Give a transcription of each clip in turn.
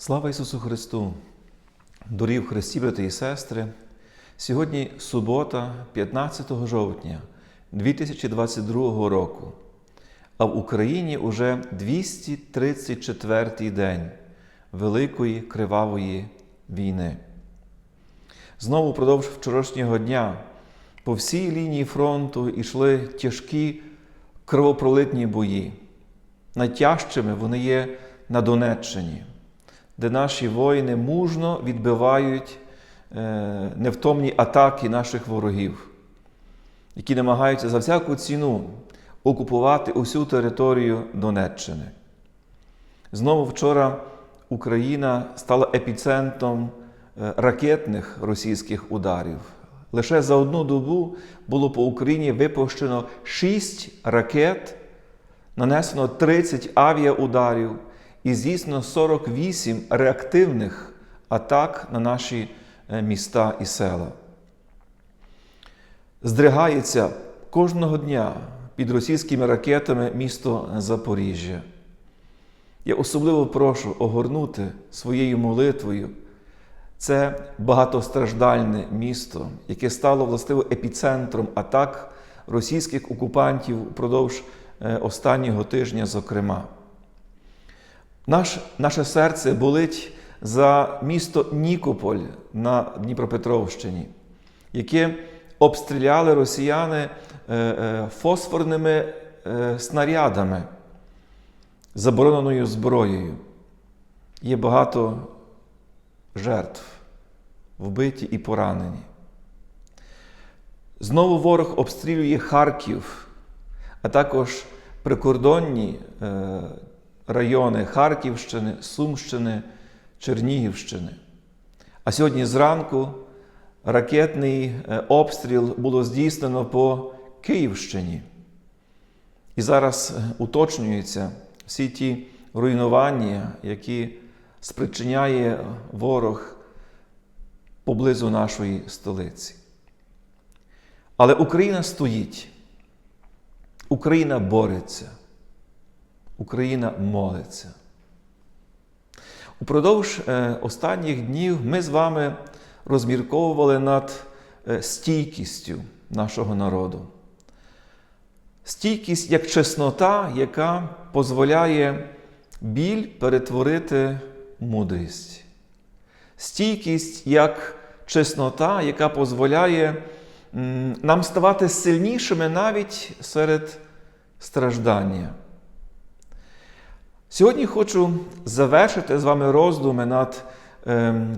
Слава Ісусу Христу! Дорогі в Христі, брати і сестри! Сьогодні субота, 15 жовтня 2022 року, а в Україні уже 234 день Великої Кривавої війни. Знову впродовж вчорашнього дня по всій лінії фронту йшли тяжкі кровопролитні бої. Найтяжчими вони є на Донеччині, де наші воїни мужно відбивають е, невтомні атаки наших ворогів, які намагаються за всяку ціну окупувати усю територію Донеччини. Знову вчора Україна стала епіцентром е, ракетних російських ударів. Лише за одну добу було по Україні випущено 6 ракет, нанесено 30 авіаударів і здійснено 48 реактивних атак на наші е, міста і села. Здригається кожного дня під російськими ракетами місто Запоріжжя. Я особливо прошу огорнути своєю молитвою це багатостраждальне місто, яке стало властиво епіцентром атак російських окупантів впродовж е, останнього тижня, зокрема. Наш, Наше серце болить за місто Нікополь на Дніпропетровщині, яке обстріляли росіяни е, е, фосфорними снарядами, забороненою зброєю. Є багато жертв, вбиті і поранені. Знову ворог обстрілює Харків, а також прикордонні е, райони Харківщини, Сумщини, Чернігівщини. А сьогодні зранку ракетний е, обстріл було здійснено по Київщині. І зараз уточнюються всі ті руйнування, які спричиняє ворог поблизу нашої столиці. Але Україна стоїть, Україна бореться, Україна молиться. Упродовж останніх днів ми з вами розмірковували над стійкістю нашого народу. Стійкість як чеснота, яка дозволяє біль перетворити мудрість. Стійкість як чеснота, яка дозволяє нам ставати сильнішими навіть серед страждання. Сьогодні хочу завершити з вами роздуми над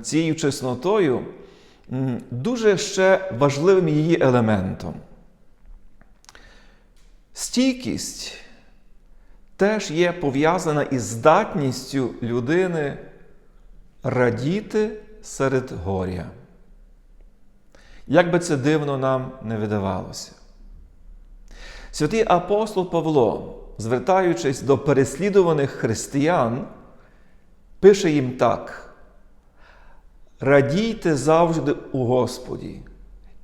цією чеснотою дуже ще важливим її елементом. Стійкість теж є пов'язана із здатністю людини радіти серед горя. Як би це дивно нам не видавалося. Святий апостол Павло, звертаючись до переслідуваних християн, пише їм так: радійте завжди у Господі.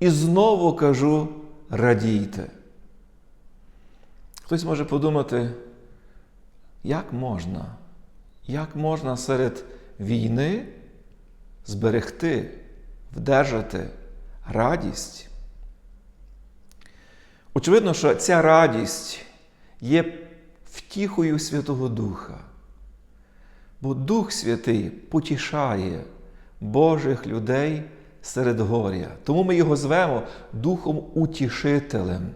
І знову кажу радійте. Хтось може подумати, як можна? Як можна серед війни зберегти, вдержати радість? Очевидно, що ця радість є втіхою Святого Духа, бо Дух Святий потішає Божих людей серед горя. Тому ми його звемо Духом Утішителем.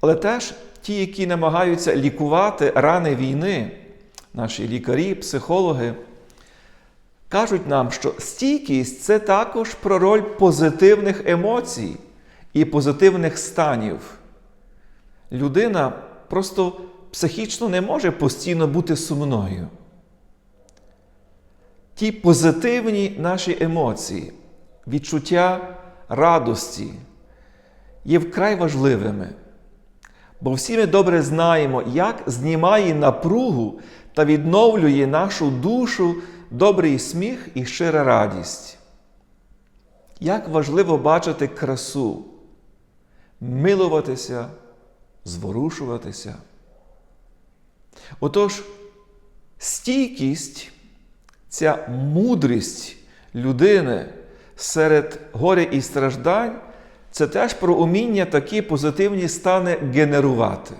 Але теж ті, які намагаються лікувати рани війни, наші лікарі, психологи, кажуть нам, що стійкість це також про роль позитивних емоцій і позитивних станів. Людина просто психічно не може постійно бути сумною. Ті позитивні наші емоції, відчуття радості є вкрай важливими. Бо всі ми добре знаємо, як знімає напругу та відновлює нашу душу добрий сміх і щира радість. Як важливо бачити красу, милуватися, зворушуватися. Отож, стійкість ця мудрість людини серед горя і страждань це теж про уміння такі позитивні стани генерувати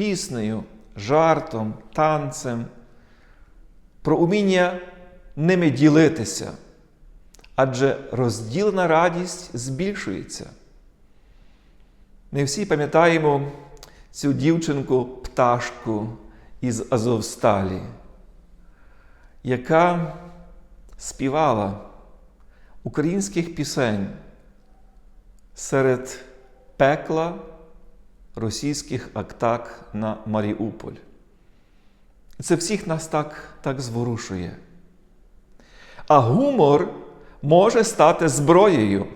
піснею, жартом, танцем, про уміння ними ділитися. Адже розділена радість збільшується. Ми всі пам'ятаємо цю дівчинку пташку із Азовсталі, яка співала українських пісень серед пекла російських атак на Маріуполь. Це всіх нас так, так зворушує. А гумор може стати зброєю.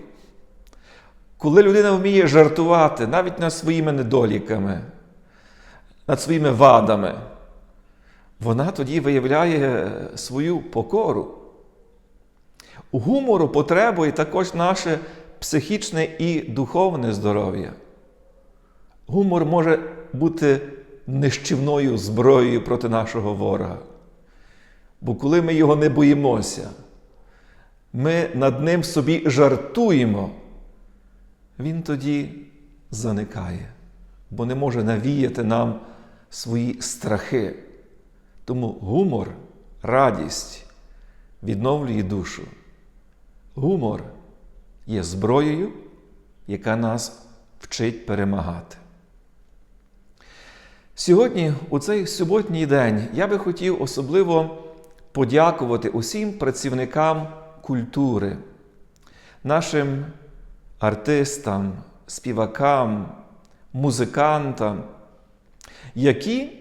Коли людина вміє жартувати навіть над своїми недоліками, над своїми вадами, вона тоді виявляє свою покору. У гумору потребує також наше психічне і духовне здоров'я. Гумор може бути нищівною зброєю проти нашого ворога. Бо коли ми його не боїмося, ми над ним собі жартуємо, він тоді заникає, бо не може навіяти нам свої страхи. Тому гумор, радість відновлює душу. Гумор є зброєю, яка нас вчить перемагати. Сьогодні, у цей суботній день, я би хотів особливо подякувати усім працівникам культури, нашим артистам, співакам, музикантам, які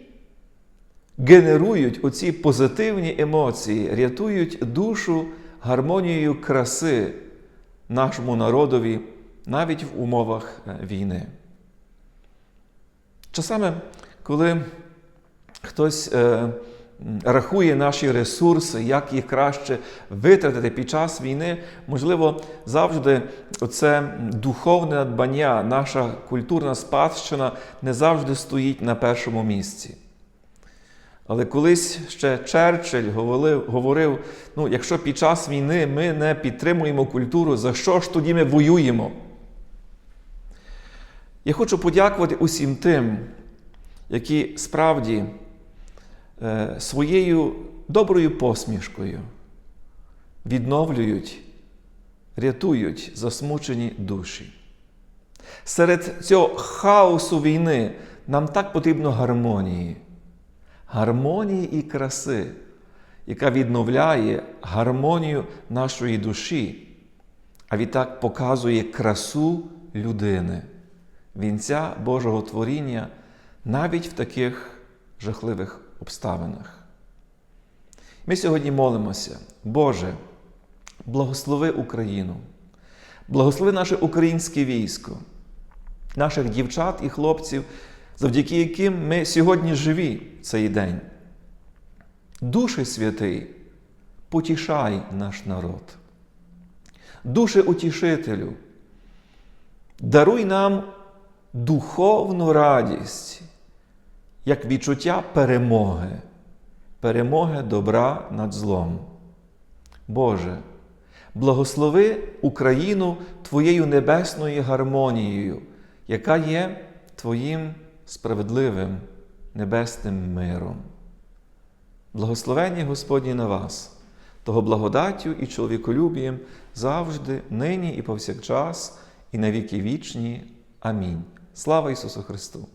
генерують оці позитивні емоції, рятують душу гармонією краси нашому народові навіть в умовах війни. Часами, коли хтось е, рахує наші ресурси, як їх краще витратити під час війни, можливо, завжди це духовне надбання, наша культурна спадщина не завжди стоїть на першому місці. Але колись ще Черчилль говорив, говорив: ну, якщо під час війни ми не підтримуємо культуру, за що ж тоді ми воюємо? Я хочу подякувати усім тим, які справді своєю доброю посмішкою відновлюють, рятують засмучені душі. Серед цього хаосу війни нам так потрібно гармонії, гармонії і краси, яка відновляє гармонію нашої душі, а відтак показує красу людини вінця Божого творіння навіть в таких жахливих обставинах. Ми сьогодні молимося, Боже, благослови Україну, благослови наше українське військо, наших дівчат і хлопців, завдяки яким ми сьогодні живі цей день. Душі святий, потішай наш народ. Душе утішителю, даруй нам духовну радість, як відчуття перемоги, перемоги добра над злом. Боже, благослови Україну Твоєю небесною гармонією, яка є Твоїм справедливим небесним миром. Благословення Господні на вас, того благодаттю і чоловіколюбієм завжди, нині і повсякчас, і на віки вічні. Амінь. Слава Ісусу Христу!